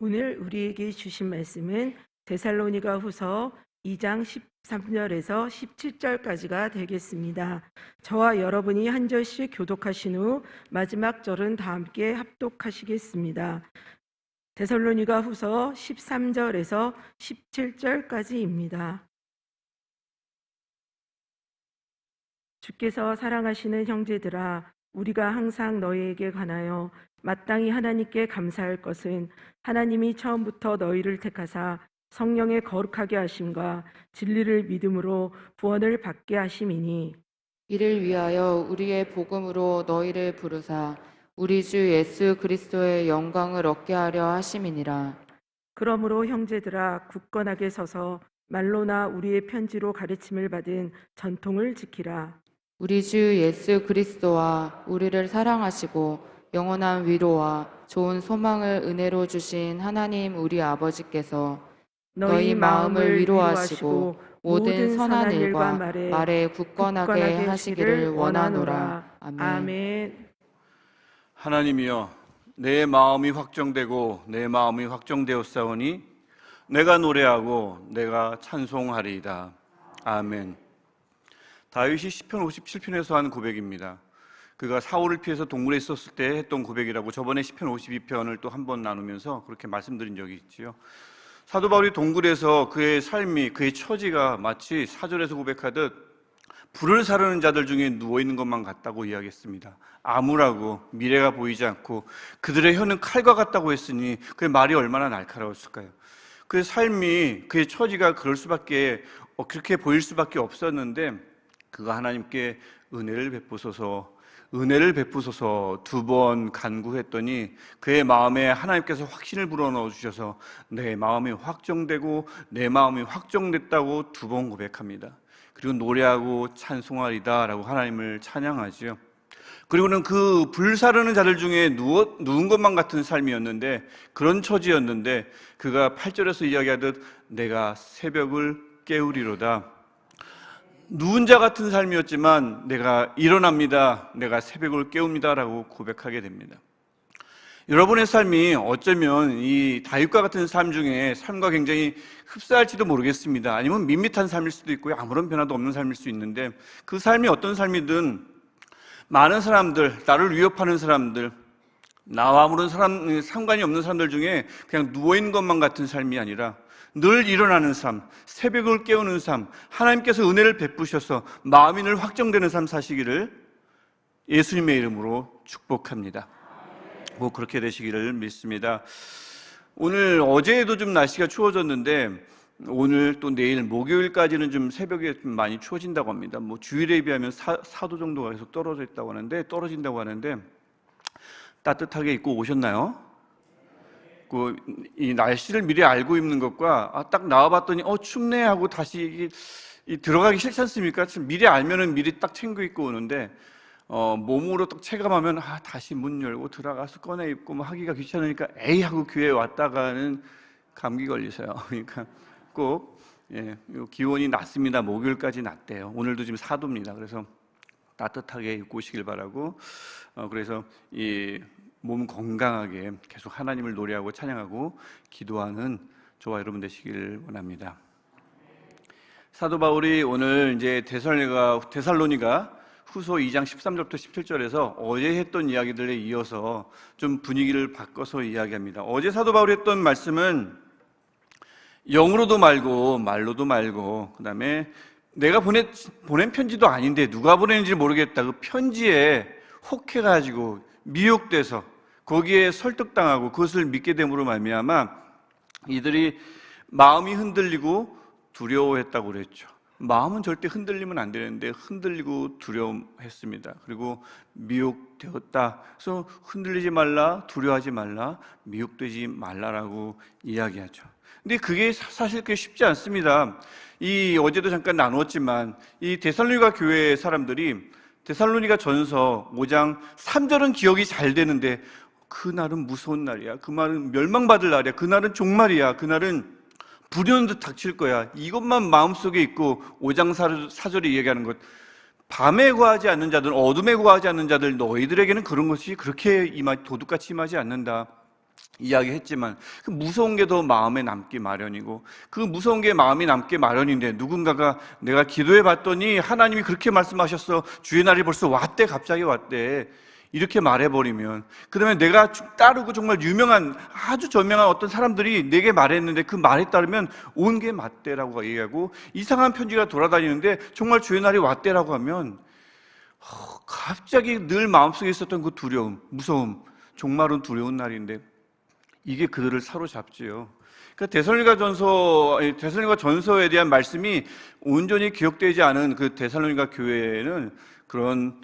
오늘 우리에게 주신 말씀은 데살로니가 후서 2장 13절에서 17절까지가 되겠습니다. 저와 여러분이 한 절씩 교독하신 후 마지막 절은 다 함께 합독하시겠습니다. 데살로니가 후서 13절에서 17절까지입니다. 주께서 사랑하시는 형제들아 우리가 항상 너희에게 관하여 마땅히 하나님께 감사할 것은 하나님이 처음부터 너희를 택하사 성령의 거룩하게 하심과 진리를 믿음으로 구원을 받게 하심이니 이를 위하여 우리의 복음으로 너희를 부르사 우리 주 예수 그리스도의 영광을 얻게 하려 하심이니라. 그러므로 형제들아 굳건하게 서서 말로나 우리의 편지로 가르침을 받은 전통을 지키라 우리 주 예수 그리스도와 우리를 사랑하시고 영원한 위로와 좋은 소망을 은혜로 주신 하나님 우리 아버지께서 너희 마음을 위로하시고 모든 선한 일과 말에 굳건하게 하시기를 원하노라. 아멘. 하나님이여 내 마음이 확정되고 내 마음이 확정되었사오니 내가 노래하고 내가 찬송하리이다. 아멘. 다윗이 시편 57편에서 한 고백입니다. 그가 사울을 피해서 동굴에 있었을 때 했던 고백이라고 저번에 시편 52편을 또 한 번 나누면서 그렇게 말씀드린 적이 있지요. 사도 바울이 동굴에서 그의 삶이 그의 처지가 마치 사절에서 고백하듯 불을 사르는 자들 중에 누워 있는 것만 같다고 이야기했습니다. 암울하고 미래가 보이지 않고 그들의 혀는 칼과 같다고 했으니 그의 말이 얼마나 날카로웠을까요? 그의 삶이 그의 처지가 그럴 수밖에 어, 그렇게 보일 수밖에 없었는데 그가 하나님께 은혜를 베푸소서 은혜를 베푸소서 두 번 간구했더니 그의 마음에 하나님께서 확신을 불어넣어 주셔서 내 마음이 확정되고 내 마음이 확정됐다고 두 번 고백합니다. 그리고 노래하고 찬송하리다라고 하나님을 찬양하지요. 그리고는 그 불사르는 자들 중에 누워, 누운 것만 같은 삶이었는데 그런 처지였는데 그가 8절에서 이야기하듯 내가 새벽을 깨우리로다. 누운 자 같은 삶이었지만 내가 일어납니다. 내가 새벽을 깨웁니다라고 고백하게 됩니다. 여러분의 삶이 어쩌면 이 다윗과 같은 삶 중에 삶과 굉장히 흡사할지도 모르겠습니다. 아니면 밋밋한 삶일 수도 있고요. 아무런 변화도 없는 삶일 수 있는데 그 삶이 어떤 삶이든 많은 사람들, 나를 위협하는 사람들, 나와 아무런 사람, 상관이 없는 사람들 중에 그냥 누워있는 것만 같은 삶이 아니라 늘 일어나는 삶, 새벽을 깨우는 삶, 하나님께서 은혜를 베푸셔서 마음이 늘 확정되는 삶 사시기를 예수님의 이름으로 축복합니다. 뭐 그렇게 되시기를 믿습니다. 오늘 어제도 좀 날씨가 추워졌는데 오늘 또 내일 목요일까지는 좀 새벽에 좀 많이 추워진다고 합니다. 뭐 주일에 비하면 4, 4도 정도가 계속 떨어져 있다고 하는데 떨어진다고 하는데 따뜻하게 입고 오셨나요? 그 이 날씨를 미리 알고 입는 것과 아, 딱 나와봤더니 어 춥네 하고 다시 이, 이 들어가기 싫지 않습니까? 지금 미리 알면은 미리 딱 챙겨 입고 오는데 어, 몸으로 딱 체감하면 아 다시 문 열고 들어가서 꺼내 입고 뭐 하기가 귀찮으니까 에이 하고 교회 왔다가는 감기 걸리세요. 그러니까 꼭 예, 요 기온이 낮습니다. 목요일까지 낮대요. 오늘도 지금 4도입니다. 그래서 따뜻하게 입고 오시길 바라고 어, 그래서 이 몸 건강하게 계속 하나님을 노래하고 찬양하고 기도하는 저와 여러분 되시길 원합니다. 사도 바울이 오늘 이제 데살로니가 데살로니가 후소 2장 13절부터 17절에서 어제 했던 이야기들에 이어서 좀 분위기를 바꿔서 이야기합니다. 어제 사도 바울이 했던 말씀은 영으로도 말고 말로도 말고 그다음에 내가 보낸 보낸 편지도 아닌데 누가 보냈는지 모르겠다. 그 편지에 혹해가지고 미혹돼서 거기에 설득당하고 그것을 믿게 됨으로 말미암아 이들이 마음이 흔들리고 두려워했다고 그랬죠. 마음은 절대 흔들리면 안 되는데 흔들리고 두려움했습니다. 그리고 미혹되었다. 그래서 흔들리지 말라, 두려워하지 말라, 미혹되지 말라라고 이야기하죠. 근데 그게 사- 사실 그게 쉽지 않습니다. 이 어제도 잠깐 나누었지만 이 데살로니가 교회 사람들이 데살로니가 전서 5장 3절은 기억이 잘 되는데 그날은 무서운 날이야. 그 말은 멸망받을 날이야. 그날은 종말이야. 그날은 불현 듯 닥칠 거야. 이것만 마음속에 있고 5장 4절이 얘기하는 것. 밤에 구하지 않는 자들, 어둠에 구하지 않는 자들, 너희들에게는 그런 것이 그렇게 임하, 도둑같이 임하지 않는다. 이야기했지만 그 무서운 게 더 마음에 남기 마련이고 그 무서운 게 마음이 남기 마련인데 누군가가 내가 기도해 봤더니 하나님이 그렇게 말씀하셨어. 주의 날이 벌써 왔대 갑자기 왔대. 이렇게 말해버리면 그 다음에 내가 따르고 정말 유명한 아주 저명한 어떤 사람들이 내게 말했는데 그 말에 따르면 온 게 맞대라고 얘기하고 이상한 편지가 돌아다니는데 정말 주의 날이 왔대라고 하면 어, 갑자기 늘 마음속에 있었던 그 두려움 무서움 종말은 두려운 날인데 이게 그들을 사로잡지요. 그러니까 데살로니가 전서 데살로니가 전서에 대한 말씀이 온전히 기억되지 않은 그 데살로니가 교회에는 그런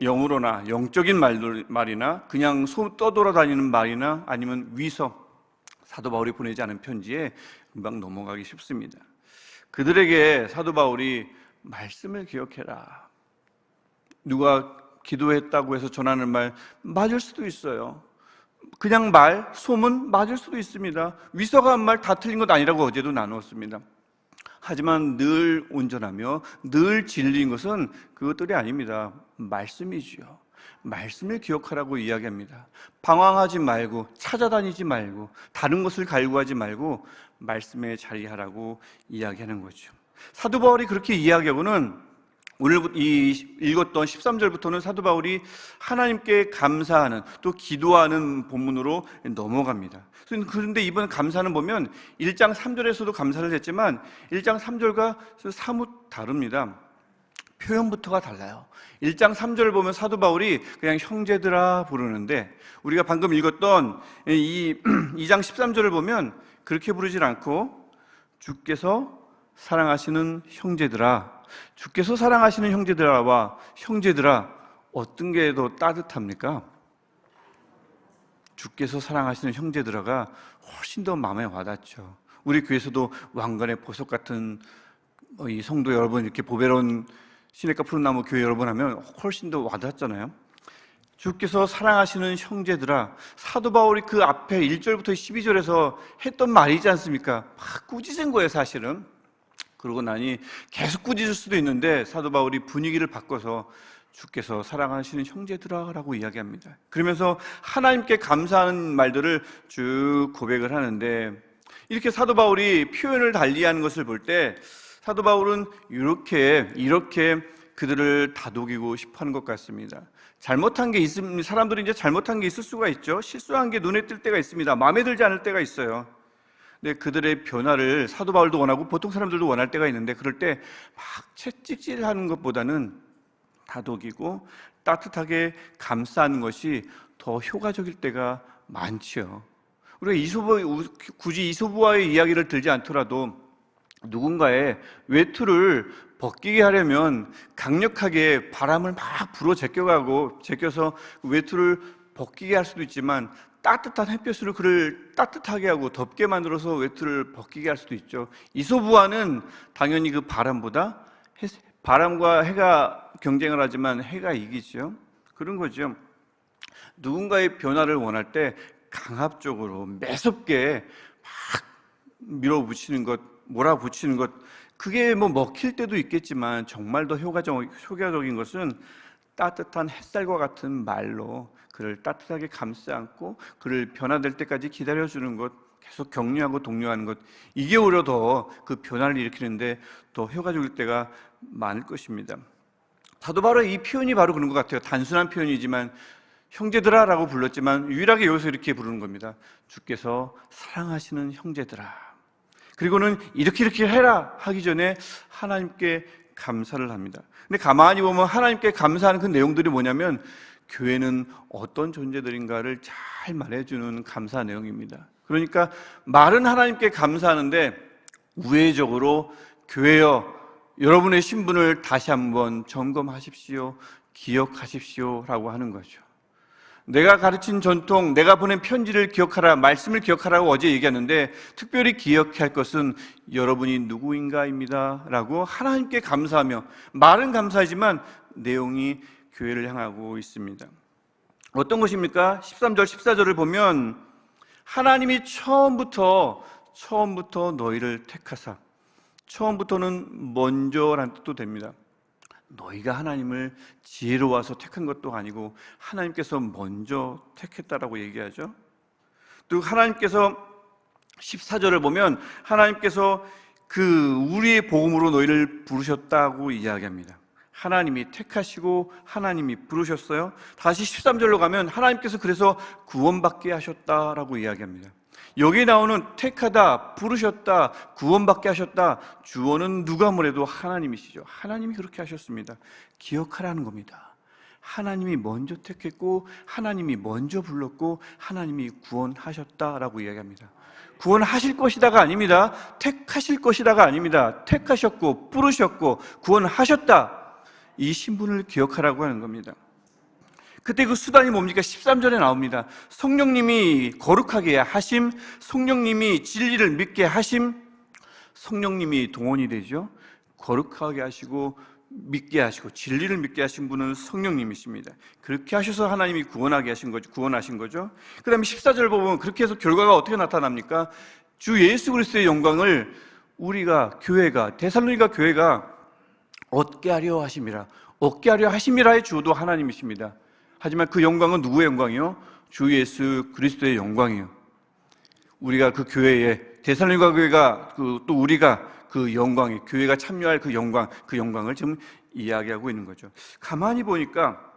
영으로나 영적인 말들, 말이나 그냥 소 떠돌아다니는 말이나 아니면 위서 사도 바울이 보내지 않은 편지에 금방 넘어가기 쉽습니다. 그들에게 사도 바울이 말씀을 기억해라. 누가 기도했다고 해서 전하는 말 맞을 수도 있어요. 그냥 말, 소문 맞을 수도 있습니다. 위서가 한 말 다 틀린 것 아니라고 어제도 나누었습니다. 하지만 늘 온전하며 늘 진리인 것은 그것들이 아닙니다. 말씀이지요. 말씀을 기억하라고 이야기합니다. 방황하지 말고 찾아다니지 말고 다른 것을 갈구하지 말고 말씀에 자리하라고 이야기하는 거죠. 사도 바울이 그렇게 이야기하고는 오늘 이 읽었던 13절부터는 사도 바울이 하나님께 감사하는 또 기도하는 본문으로 넘어갑니다. 그런데 이번 감사는 보면 1장 3절에서도 감사를 했지만 1장 3절과 사뭇 다릅니다. 표현부터가 달라요. 1장 3절을 보면 사도 바울이 그냥 형제들아 부르는데 우리가 방금 읽었던 이 2장 13절을 보면 그렇게 부르질 않고 주께서 사랑하시는 형제들아 주께서 사랑하시는 형제들아와 형제들아 어떤 게 더 따뜻합니까? 주께서 사랑하시는 형제들아가 훨씬 더 마음에 와닿죠. 우리 교회에서도 왕관의 보석 같은 어, 이 성도 여러분 이렇게 보배로운 시내가 푸른 나무 교회 여러분 하면 훨씬 더 와닿잖아요. 주께서 사랑하시는 형제들아 사도 바울이 그 앞에 1절부터 12절에서 했던 말이지 않습니까? 막 꾸짖은 거예요, 사실은. 그러고 나니 계속 꾸짖을 수도 있는데 사도 바울이 분위기를 바꿔서 주께서 사랑하시는 형제들아라고 이야기합니다. 그러면서 하나님께 감사하는 말들을 쭉 고백을 하는데 이렇게 사도 바울이 표현을 달리하는 것을 볼 때 사도 바울은 이렇게 이렇게 그들을 다독이고 싶어하는 것 같습니다. 잘못한 게 있으면 사람들이 이제 잘못한 게 있을 수가 있죠. 실수한 게 눈에 띌 때가 있습니다. 마음에 들지 않을 때가 있어요. 근데 그들의 변화를 사도 바울도 원하고 보통 사람들도 원할 때가 있는데 그럴 때 막 채찍질하는 것보다는 다독이고 따뜻하게 감싸는 것이 더 효과적일 때가 많지요. 우리가 이소부 굳이 이소부와의 이야기를 들지 않더라도 누군가의 외투를 벗기게 하려면 강력하게 바람을 막 불어 제껴가고 제껴서 외투를 벗기게 할 수도 있지만 따뜻한 햇볕으로 그를 따뜻하게 하고 덥게 만들어서 외투를 벗기게 할 수도 있죠. 이소부와는 당연히 그 바람보다 바람과 해가 경쟁을 하지만 해가 이기죠. 그런 거죠. 누군가의 변화를 원할 때 강압적으로 매섭게 막 밀어붙이는 것, 몰아붙이는 것, 그게 뭐 먹힐 때도 있겠지만 정말 더 효과적, 효과적인 것은 따뜻한 햇살과 같은 말로 그를 따뜻하게 감싸 안고 그를 변화될 때까지 기다려 주는 것, 계속 격려하고 독려하는 것, 이게 오히려 더 그 변화를 일으키는데 더 효과적일 때가 많을 것입니다. 사도 바로 이 표현이 바로 그런 것 같아요. 단순한 표현이지만 형제들아라고 불렀지만 유일하게 여기서 이렇게 부르는 겁니다. 주께서 사랑하시는 형제들아. 그리고는 이렇게 이렇게 해라 하기 전에 하나님께 감사를 합니다. 근데 가만히 보면 하나님께 감사하는 그 내용들이 뭐냐면 교회는 어떤 존재들인가를 잘 말해주는 감사 내용입니다. 그러니까 말은 하나님께 감사하는데 우회적으로 교회여 여러분의 신분을 다시 한번 점검하십시오. 기억하십시오. 라고 하는 거죠. 내가 가르친 전통, 내가 보낸 편지를 기억하라, 말씀을 기억하라고 어제 얘기했는데 특별히 기억해야 할 것은 여러분이 누구인가입니다. 라고 하나님께 감사하며 말은 감사하지만 내용이 교회를 향하고 있습니다. 어떤 것입니까? 13절, 14절을 보면 하나님이 처음부터, 처음부터 너희를 택하사 처음부터는 먼저란 뜻도 됩니다. 너희가 하나님을 지혜로워서 택한 것도 아니고 하나님께서 먼저 택했다라고 얘기하죠. 또 하나님께서 14절을 보면 하나님께서 그 우리의 복음으로 너희를 부르셨다고 이야기합니다. 하나님이 택하시고 하나님이 부르셨어요. 다시 13절로 가면 하나님께서 그래서 구원받게 하셨다라고 이야기합니다. 여기 나오는 택하다, 부르셨다, 구원받게 하셨다. 주어는 누가 뭐래도 하나님이시죠. 하나님이 그렇게 하셨습니다. 기억하라는 겁니다. 하나님이 먼저 택했고 하나님이 먼저 불렀고 하나님이 구원하셨다라고 이야기합니다. 구원하실 것이다가 아닙니다. 택하실 것이다가 아닙니다. 택하셨고 부르셨고 구원하셨다. 이 신분을 기억하라고 하는 겁니다. 그때 그 수단이 뭡니까? 13절에 나옵니다. 성령님이 거룩하게 하심, 성령님이 진리를 믿게 하심, 성령님이 동원이 되죠. 거룩하게 하시고 믿게 하시고 진리를 믿게 하신 분은 성령님이십니다. 그렇게 하셔서 하나님이 구원하게 하신 거죠. 구원하신 거죠. 그다음에 14절 보면 그렇게 해서 결과가 어떻게 나타납니까? 주 예수 그리스도의 영광을 우리가 교회가 데살로니가 교회가 얻게 하려 하심이라. 얻게 하려 하심이라의 주도 하나님이십니다. 하지만 그 영광은 누구의 영광이요? 주 예수 그리스도의 영광이요. 우리가 그 교회에 대살로니가 교회가 그 또 우리가 그 영광이 교회가 참여할 그 영광 그 영광을 지금 이야기하고 있는 거죠. 가만히 보니까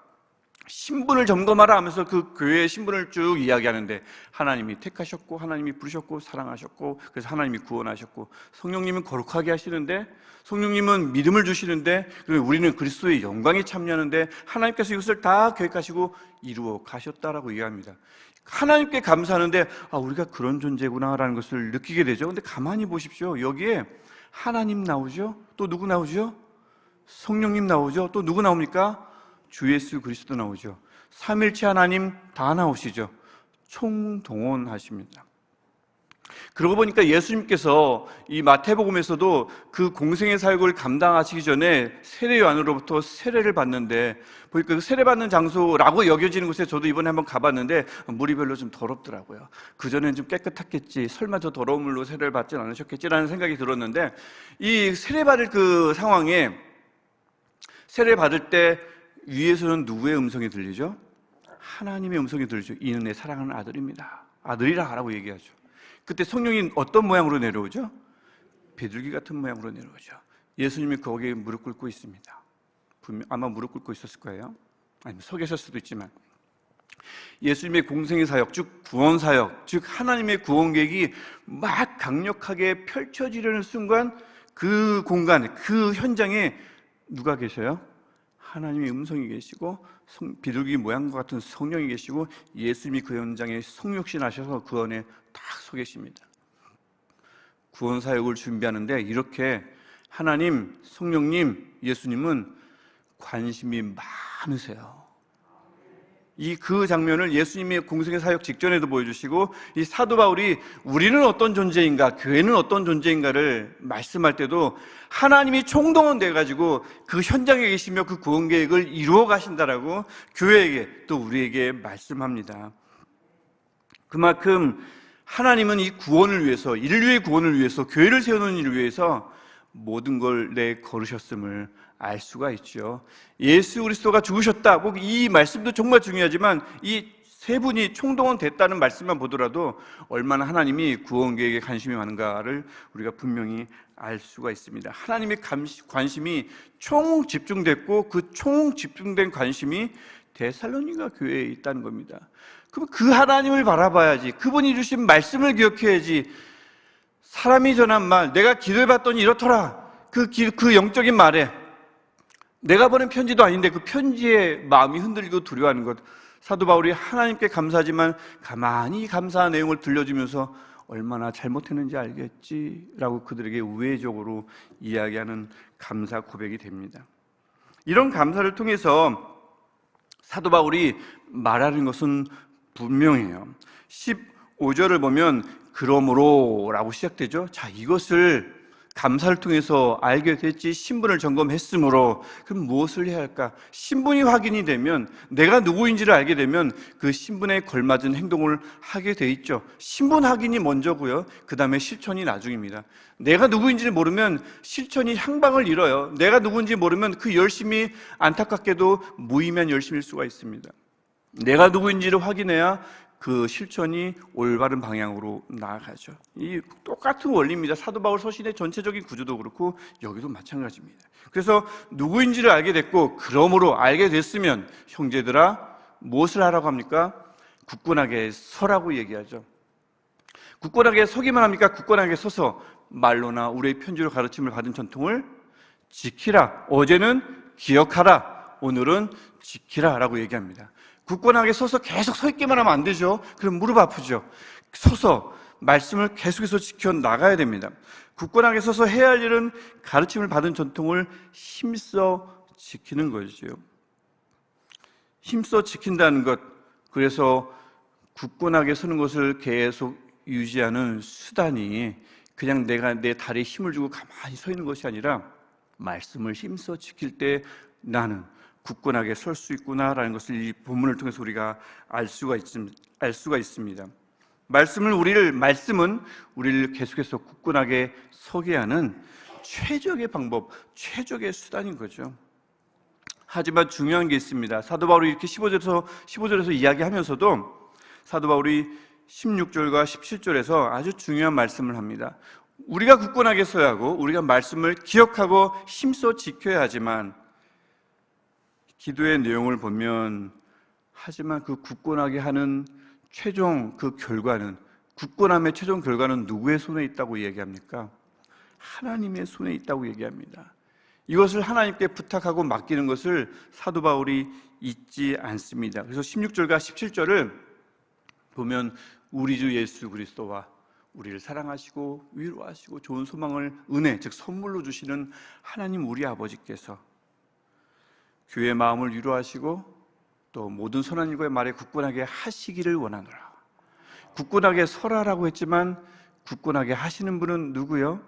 신분을 점검하라 하면서 그 교회의 신분을 쭉 이야기하는데 하나님이 택하셨고 하나님이 부르셨고 사랑하셨고 그래서 하나님이 구원하셨고 성령님은 거룩하게 하시는데 성령님은 믿음을 주시는데 그리고 우리는 그리스도의 영광에 참여하는데 하나님께서 이것을 다 계획하시고 이루어 가셨다라고 이야기합니다. 하나님께 감사하는데 아 우리가 그런 존재구나라는 것을 느끼게 되죠. 근데 가만히 보십시오. 여기에 하나님 나오죠. 또 누구 나오죠? 성령님 나오죠. 또 누구 나옵니까? 주 예수 그리스도 나오죠. 삼일체 하나님 다 나오시죠. 총동원하십니다. 그러고 보니까 예수님께서 이 마태복음에서도 그 공생의 사역을 감당하시기 전에 세례 요한으로부터 세례를 받는데 보니까 그 세례 받는 장소라고 여겨지는 곳에 저도 이번에 한번 가봤는데 물이 별로 좀 더럽더라고요. 그 전엔 좀 깨끗했겠지. 설마 저 더러운 물로 세례를 받진 않으셨겠지라는 생각이 들었는데 이 세례 받을 그 상황에 세례 받을 때 위에서는 누구의 음성이 들리죠? 하나님의 음성이 들리죠. 이는 내 사랑하는 아들입니다. 아들이라라고 얘기하죠. 그때 성령이 어떤 모양으로 내려오죠? 비둘기 같은 모양으로 내려오죠. 예수님이 거기에 무릎 꿇고 있습니다. 분명 아마 무릎 꿇고 있었을 거예요. 아니면 서 계실 수도 있지만 예수님의 공생의 사역, 즉 구원 사역, 즉 하나님의 구원 계획이 막 강력하게 펼쳐지려는 순간 그 공간, 그 현장에 누가 계셔요? 하나님의 음성이 계시고 성- 비둘기 모양과 같은 성령이 계시고 예수님이 그 현장에 성육신 하셔서 그 안에 딱 서 계십니다. 구원 사역을 준비하는데 이렇게 하나님, 성령님, 예수님은 관심이 많으세요. 이 그 장면을 예수님의 공생의 사역 직전에도 보여주시고 이 사도 바울이 우리는 어떤 존재인가, 교회는 어떤 존재인가를 말씀할 때도 하나님이 총동원돼 가지고 그 현장에 계시며 그 구원 계획을 이루어 가신다라고 교회에게 또 우리에게 말씀합니다. 그만큼 하나님은 이 구원을 위해서 인류의 구원을 위해서 교회를 세우는 일을 위해서 모든 걸 내 걸으셨음을 알 수가 있죠. 예수 그리스도가 죽으셨다. 꼭이 말씀도 정말 중요하지만 이 세 분이 총동원 됐다는 말씀만 보더라도 얼마나 하나님이 구원 계획에 관심이 많은가를 우리가 분명히 알 수가 있습니다. 하나님의 관심이 총 집중됐고 그 총 집중된 관심이 데살로니가 교회에 있다는 겁니다. 그럼 그 하나님을 바라봐야지. 그분이 주신 말씀을 기억해야지. 사람이 전한 말, 내가 기도해 봤더니 이렇더라. 그, 기- 그 영적인 말에 내가 보낸 편지도 아닌데 그 편지에 마음이 흔들리고 두려워하는 것. 사도 바울이 하나님께 감사하지만 가만히 감사한 내용을 들려주면서 얼마나 잘못했는지 알겠지라고 그들에게 우회적으로 이야기하는 감사 고백이 됩니다. 이런 감사를 통해서 사도 바울이 말하는 것은 분명해요. 15절을 보면 그러므로라고 시작되죠. 자, 이것을 감사를 통해서 알게 됐지 신분을 점검했으므로 그럼 무엇을 해야 할까? 신분이 확인이 되면 내가 누구인지를 알게 되면 그 신분에 걸맞은 행동을 하게 돼 있죠. 신분 확인이 먼저고요. 그다음에 실천이 나중입니다. 내가 누구인지를 모르면 실천이 향방을 잃어요. 내가 누구인지 모르면 그 열심이 안타깝게도 무의미한 열심일 수가 있습니다. 내가 누구인지를 확인해야 그 실천이 올바른 방향으로 나아가죠. 이 똑같은 원리입니다. 사도 바울 서신의 전체적인 구조도 그렇고 여기도 마찬가지입니다. 그래서 누구인지를 알게 됐고 그러므로 알게 됐으면 형제들아 무엇을 하라고 합니까? 굳건하게 서라고 얘기하죠. 굳건하게 서기만 합니까? 굳건하게 서서 말로나 우리의 편지로 가르침을 받은 전통을 지키라. 어제는 기억하라. 오늘은 지키라라고 얘기합니다. 굳건하게 서서 계속 서 있기만 하면 안 되죠. 그럼 무릎 아프죠. 서서 말씀을 계속해서 지켜 나가야 됩니다. 굳건하게 서서 해야 할 일은 가르침을 받은 전통을 힘써 지키는 거죠. 힘써 지킨다는 것. 그래서 굳건하게 서는 것을 계속 유지하는 수단이 그냥 내가 내 다리에 힘을 주고 가만히 서 있는 것이 아니라 말씀을 힘써 지킬 때 나는 굳건하게 설 수 있구나라는 것을 이 본문을 통해서 우리가 알 수가 있, 알 수가 있습니다. 말씀을 우리를 말씀은 우리를 계속해서 굳건하게 서게 하는 최적의 방법, 최적의 수단인 거죠. 하지만 중요한 게 있습니다. 사도 바울이 이렇게 15절에서 15절에서 이야기하면서도 사도 바울이 16절과 17절에서 아주 중요한 말씀을 합니다. 우리가 굳건하게 서야 하고 우리가 말씀을 기억하고 힘써 지켜야 하지만 기도의 내용을 보면 하지만 그 굳건하게 하는 최종 그 결과는 굳건함의 최종 결과는 누구의 손에 있다고 얘기합니까? 하나님의 손에 있다고 얘기합니다. 이것을 하나님께 부탁하고 맡기는 것을 사도 바울이 잊지 않습니다. 그래서 16절과 17절을 보면 우리 주 예수 그리스도와 우리를 사랑하시고 위로하시고 좋은 소망을 은혜 즉 선물로 주시는 하나님 우리 아버지께서 교회의 마음을 위로하시고 또 모든 선한 일과의 말에 굳건하게 하시기를 원하노라. 굳건하게 설하라고 했지만 굳건하게 하시는 분은 누구요?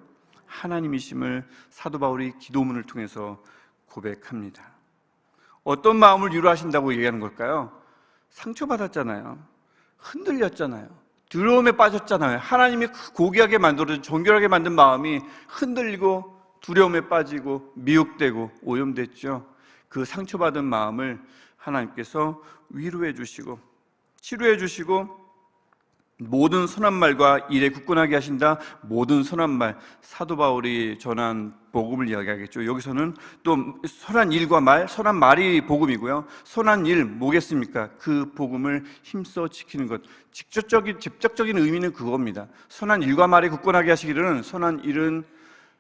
하나님이심을 사도 바울이 기도문을 통해서 고백합니다. 어떤 마음을 위로하신다고 얘기하는 걸까요? 상처받았잖아요. 흔들렸잖아요. 두려움에 빠졌잖아요. 하나님이 고귀하게 만들어 정결하게 만든 마음이 흔들리고 두려움에 빠지고 미혹되고 오염됐죠. 그 상처받은 마음을 하나님께서 위로해 주시고 치료해 주시고 모든 선한 말과 일에 굳건하게 하신다. 모든 선한 말 사도 바울이 전한 복음을 이야기하겠죠. 여기서는 또 선한 일과 말, 선한 말이 복음이고요. 선한 일 뭐겠습니까? 그 복음을 힘써 지키는 것. 직접적인 직접적인 의미는 그겁니다. 선한 일과 말이 굳건하게 하시기를 선한 일은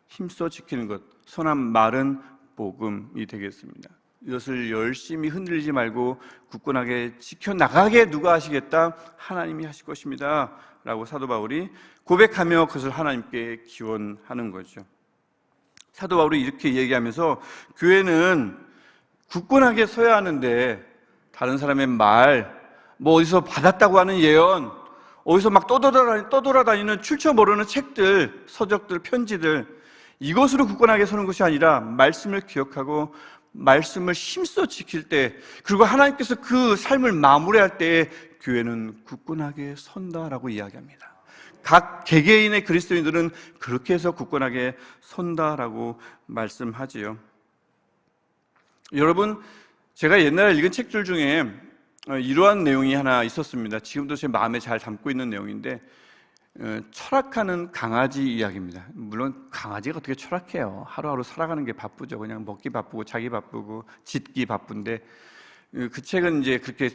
힘써 지키는 것. 선한 말은 복음이 되겠습니다. 이것을 열심히 흔들리지 말고 굳건하게 지켜나가게 누가 하시겠다? 하나님이 하실 것입니다. 라고 사도 바울이 고백하며 그것을 하나님께 기원하는 거죠. 사도 바울이 이렇게 얘기하면서 교회는 굳건하게 서야 하는데 다른 사람의 말, 뭐 어디서 받았다고 하는 예언, 어디서 막 떠돌아다니, 떠돌아다니는 출처 모르는 책들, 서적들, 편지들, 이것으로 굳건하게 서는 것이 아니라 말씀을 기억하고 말씀을 힘써 지킬 때 그리고 하나님께서 그 삶을 마무리할 때 교회는 굳건하게 선다라고 이야기합니다. 각 개개인의 그리스도인들은 그렇게 해서 굳건하게 선다라고 말씀하지요. 여러분, 제가 옛날에 읽은 책들 중에 이러한 내용이 하나 있었습니다. 지금도 제 마음에 잘 담고 있는 내용인데 어, 철학하는 강아지 이야기입니다. 물론 강아지가 어떻게 철학해요? 하루하루 살아가는 게 바쁘죠. 그냥 먹기 바쁘고 자기 바쁘고 짖기 바쁜데 어, 그 책은 이제 그렇게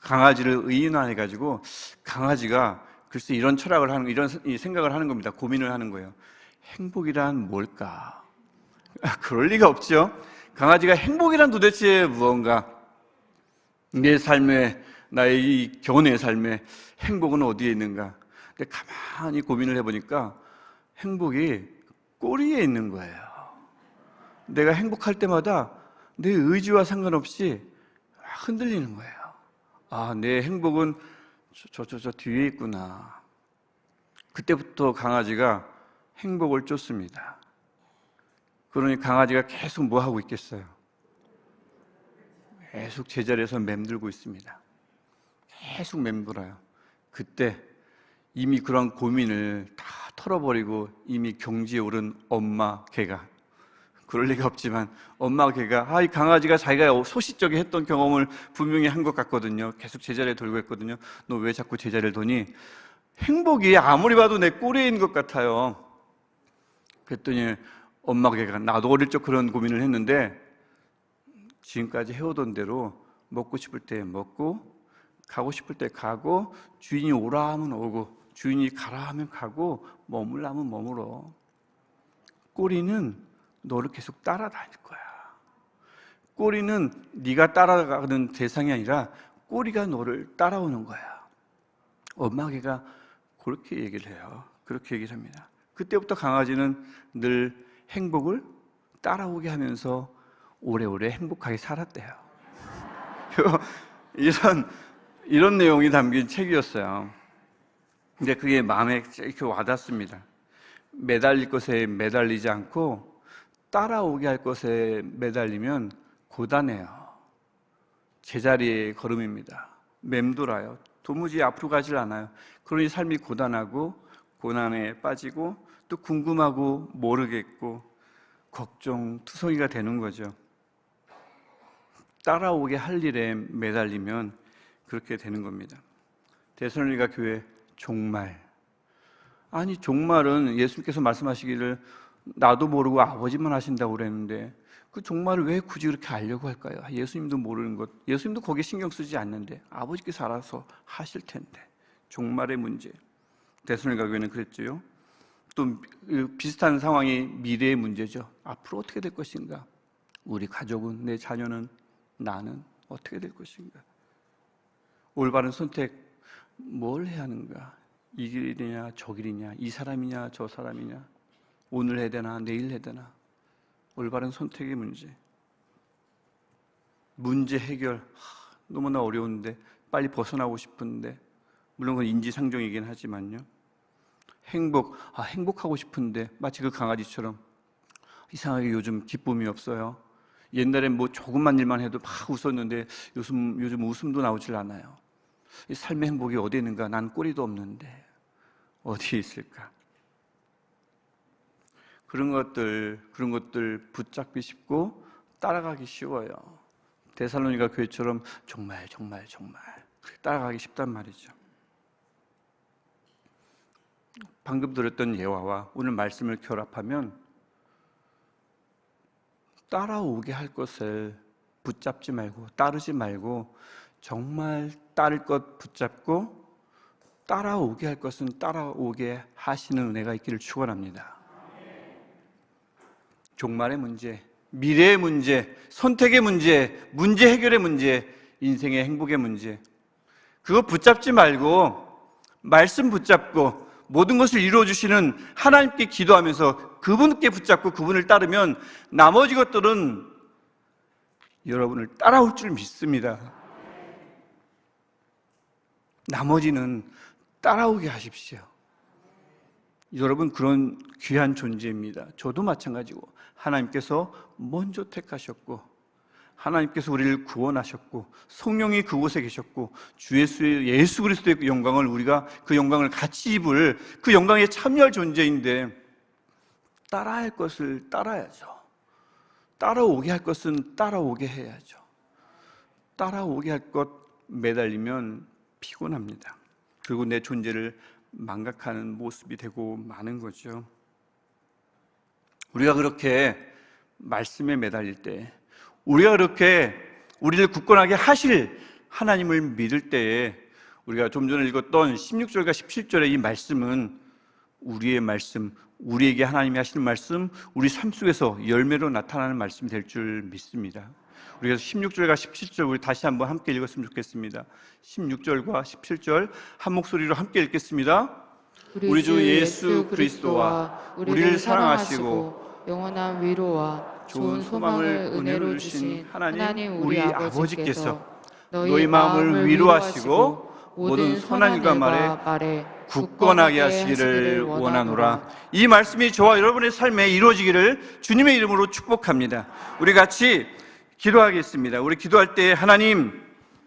강아지를 의인화해 가지고 강아지가 글쎄 이런 철학을 하는 이런 생각을 하는 겁니다. 고민을 하는 거예요. 행복이란 뭘까? 그럴 리가 없죠. 강아지가 행복이란 도대체 무언가? 내 삶에 나의 이 견의 삶에 행복은 어디에 있는가? 근데 가만히 고민을 해보니까 행복이 꼬리에 있는 거예요. 내가 행복할 때마다 내 의지와 상관없이 흔들리는 거예요. 아, 내 행복은 저, 저, 저 뒤에 있구나. 그때부터 강아지가 행복을 쫓습니다. 그러니 강아지가 계속 뭐 하고 있겠어요? 계속 제자리에서 맴들고 있습니다. 계속 맴돌아요. 그때 이미 그런 고민을 다 털어버리고 이미 경지에 오른 엄마 개가 그럴 리가 없지만 엄마 개가 아 이 강아지가 자기가 소시적에 했던 경험을 분명히 한 것 같거든요. 계속 제자리에 돌고 있거든요. 너 왜 자꾸 제자리를 도니? 행복이 아무리 봐도 내 있는 것 같아요. 그랬더니 엄마 개가 나도 어릴 적 그런 고민을 했는데 지금까지 해오던 대로 먹고 싶을 때 먹고 가고 싶을 때 가고 주인이 오라 하면 오고 주인이 가라 하면 가고 머물라 하면 머물어. 꼬리는 너를 계속 따라다닐 거야. 꼬리는 네가 따라가는 대상이 아니라 꼬리가 너를 따라오는 거야. 엄마 개가 그렇게 얘기를 해요. 그렇게 얘기를 합니다. 그때부터 강아지는 늘 행복을 따라오게 하면서 오래오래 행복하게 살았대요. 이런 이런 내용이 담긴 책이었어요. 근데 그게 마음에 이렇게 와닿습니다. 매달릴 것에 매달리지 않고 따라오게 할 것에 매달리면 고단해요. 제자리의 걸음입니다. 맴돌아요. 도무지 앞으로 가질 않아요. 그러니 삶이 고단하고 고난에 빠지고 또 궁금하고 모르겠고 걱정, 투성이가 되는 거죠. 따라오게 할 일에 매달리면 그렇게 되는 겁니다. 대선리가 교회 종말. 아니 종말은 예수님께서 말씀하시기를 나도 모르고 아버지만 하신다고 그랬는데 그 종말을 왜 굳이 그렇게 알려고 할까요? 예수님도 모르는 것, 예수님도 거기에 신경 쓰지 않는데 아버지께서 알아서 하실 텐데 종말의 문제. 대선리가 교회는 그랬죠. 또 비슷한 상황이 미래의 문제죠. 앞으로 어떻게 될 것인가? 우리 가족은 내 자녀는 나는 어떻게 될 것인가? 올바른 선택 뭘 해야 하는가? 이 길이냐 저 길이냐 이 사람이냐 저 사람이냐? 오늘 해야 되나 내일 해야 되나? 올바른 선택의 문제. 문제 해결. 하, 너무나 어려운데 빨리 벗어나고 싶은데. 물론 그건 인지상정이긴 하지만요. 행복. 아 행복하고 싶은데 마치 그 강아지처럼. 이상하게 요즘 기쁨이 없어요. 옛날엔 뭐 조금만 일만 해도 막 웃었는데 요즘 요즘 웃음도 나오질 않아요 이 삶의 행복이 어디 있는가? 난 꼬리도 없는데 어디에 있을까? 그런 것들 그런 것들 붙잡기 쉽고 따라가기 쉬워요. 데살로니가 교회처럼 정말 정말 정말 따라가기 쉽단 말이죠. 방금 들었던 예화와 오늘 말씀을 결합하면 따라오게 할 것을 붙잡지 말고 따르지 말고 정말 따를 것 붙잡고 따라오게 할 것은 따라오게 하시는 은혜가 있기를 축원합니다. 종말의 문제, 미래의 문제, 선택의 문제, 문제 해결의 문제, 인생의 행복의 문제. 그거 붙잡지 말고 말씀 붙잡고 모든 것을 이루어 주시는 하나님께 기도하면서 그분께 붙잡고 그분을 따르면 나머지 것들은 여러분을 따라올 줄 믿습니다. 나머지는 따라오게 하십시오. 여러분 그런 귀한 존재입니다. 저도 마찬가지고 하나님께서 먼저 택하셨고 하나님께서 우리를 구원하셨고 성령이 그곳에 계셨고 주 예수의 예수 그리스도의 그 영광을 우리가 그 영광을 같이 입을 그 영광에 참여할 존재인데 따라할 것을 따라야죠. 따라오게 할 것은 따라오게 해야죠. 따라오게 할 것 매달리면 피곤합니다. 그리고 내 존재를 망각하는 모습이 되고 마는 거죠. 우리가 그렇게 말씀에 매달릴 때, 우리가 그렇게 우리를 굳건하게 하실 하나님을 믿을 때에 우리가 좀 전에 읽었던 16절과 17절의 이 말씀은 우리의 말씀, 우리에게 하나님이 하시는 말씀, 우리 삶 속에서 열매로 나타나는 말씀이 될 줄 믿습니다. 우리가 16절과 17절 우리 다시 한번 함께 읽었으면 좋겠습니다. 16절과 17절 한 목소리로 함께 읽겠습니다. 우리 주 예수 그리스도와 우리를 사랑하시고 영원한 위로와 좋은 소망을 은혜로 주신 하나님 우리 아버지께서 너희 마음을 위로하시고 모든 선한 일과 말에 굳건하게 하시기를 원하노라. 이 말씀이 저와 여러분의 삶에 이루어지기를 주님의 이름으로 축복합니다. 우리 같이 기도하겠습니다. 우리 기도할 때 하나님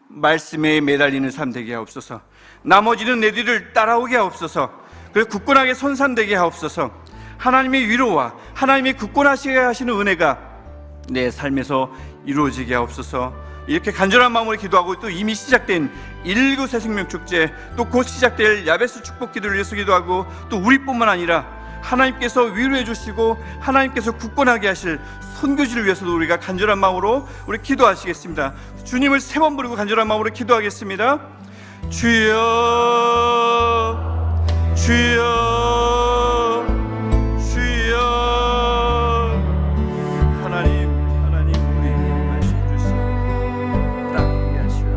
말씀에 매달리는 삶 되게 하옵소서. 나머지는 내 뒤를 따라오게 하옵소서. 그리고 굳건하게 선산되게 하옵소서. 하나님의 위로와 하나님의 굳건하시게 하시는 은혜가 내 삶에서 이루어지게 하옵소서. 이렇게 간절한 마음으로 기도하고 또 이미 시작된 일구 새생명 축제 또 곧 시작될 야베스 축복 기도를 위해서 기도하고 또 우리뿐만 아니라 하나님께서 위로해 주시고 하나님께서 굳건하게 하실 선교지를 위해서도 우리가 간절한 마음으로 우리 기도하시겠습니다. 주님을 세 번 부르고 간절한 마음으로 기도하겠습니다. 주여 주여 주여 하나님 하나님 우리 말씀 주시오 따르게 하시라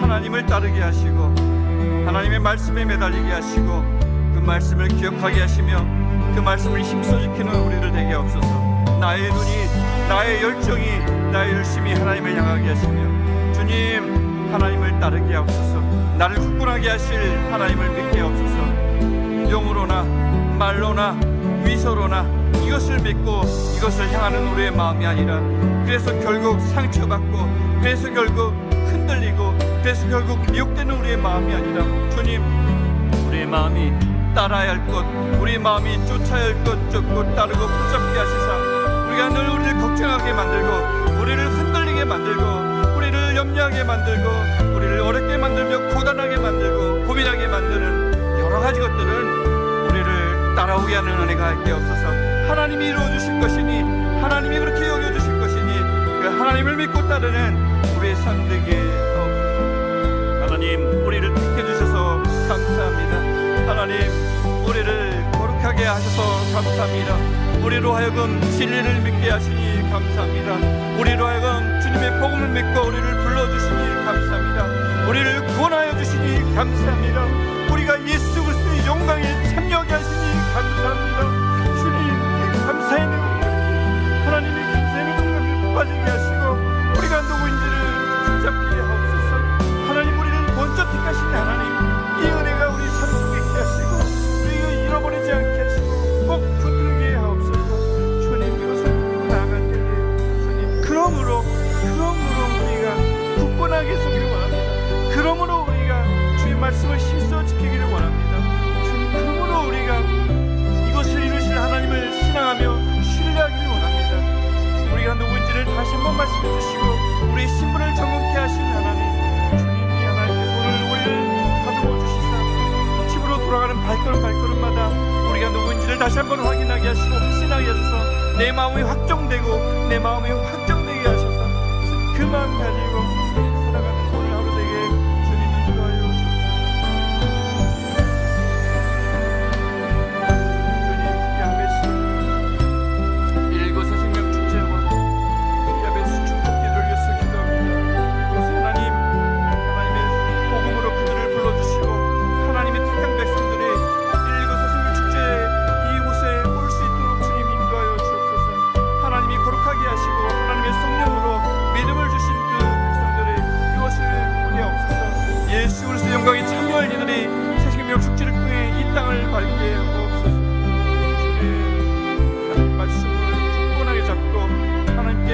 하나님을 따르게 하시고 하나님의 말씀에 매달리게 하시고 그 말씀을 기억하게 하시며 그 말씀을 힘써 지키는 우리를 되게 하옵소서. 나의 눈이 나의 열정이 나의 열심이 하나님을 향하게 하시며 주님 하나님을 따르게 하옵소서. 나를 굳건하게 하실 하나님을 믿게 하옵소서. 영으로나 말로나 위서로나 이것을 믿고 이것을 향하는 우리의 마음이 아니라 그래서 결국 상처받고 그래서 결국 흔들리고 그래서 결국 미혹되는 우리의 마음이 아니라 주님 우리의 마음이 따라야 할 것 우리의 마음이 쫓아야 할 것 쫓고 따르고 붙잡게 하시사 우리가 늘 우리를 걱정하게 만들고 우리를 흔들리게 만들고 우리를 염려하게 만들고 우리를 어렵게 만들며 고단하게 만들고 고민하게 만드는 여러 가지 것들은 우리를 따라오게 하는 은혜가 있게 없어서 하나님이 이루어 주실 것이니 하나님이 그렇게 여겨 주실 것이니 그 하나님을 믿고 따르는 우리의 삶 되게. 하나님 우리를 택해 주셔서 감사합니다 하나님 우리를 거룩하게 하셔서 감사합니다. 우리로 하여금 진리를 믿게 하시니 감사합니다. 우리로 하여금 주님의 복음을 믿고 우리를 불러주시니 감사합니다. 우리를 구원하여 주시니 감사합니다. 우리가 예수 그리스도의 영광에 참여하게 하시니 감사합니다. 주님 감사의 눈 하나님의 감사의 눈을 빠지게 하시고 우리가 누구인지를 붙잡게 하옵소서. 하나님 우리를 먼저 택하신 하나님 말씀을 힘써 지키기를 원합니다. 주님 그러므로 우리가 이것을 이루실 하나님을 신앙하며 신뢰하기를 원합니다. 우리가 누구인지를 다시 한번 말씀해 주시고 우리의 신분을 정확히 하신 하나님 주님이 하나님께서 오늘 우리를 가두어 주시사 집으로 돌아가는 발걸음 발걸음마다 우리가 누구인지를 다시 한번 확인하게 하시고 확신하게 하셔서 내 마음이 확정되고 내 마음이 확정되게 하셔서 그 마음 가지고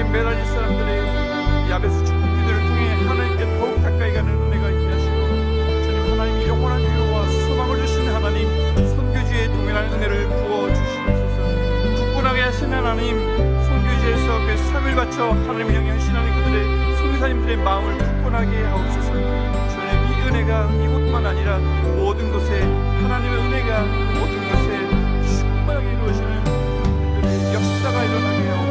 죄에 매달린 사람들의 야베스 축복기들을 통해 하나님께 더욱 가까이 가는 은혜가 있게 하시고 주님 하나님이 영원한 위로와 소망을 주신 하나님 선교지에 동일한 은혜를 부어주시옵소서. 굳건하게 하시는 하나님 선교지에서 그 삶을 바쳐 하나님을 향해 신앙의 그들의 성교사님들의 마음을 굳건하게 하옵소서. 주님 이 은혜가 이곳만 아니라 모든 곳에 하나님의 은혜가 모든 곳에 충만하게 이루어지는 역사가 일어나게 하옵소서.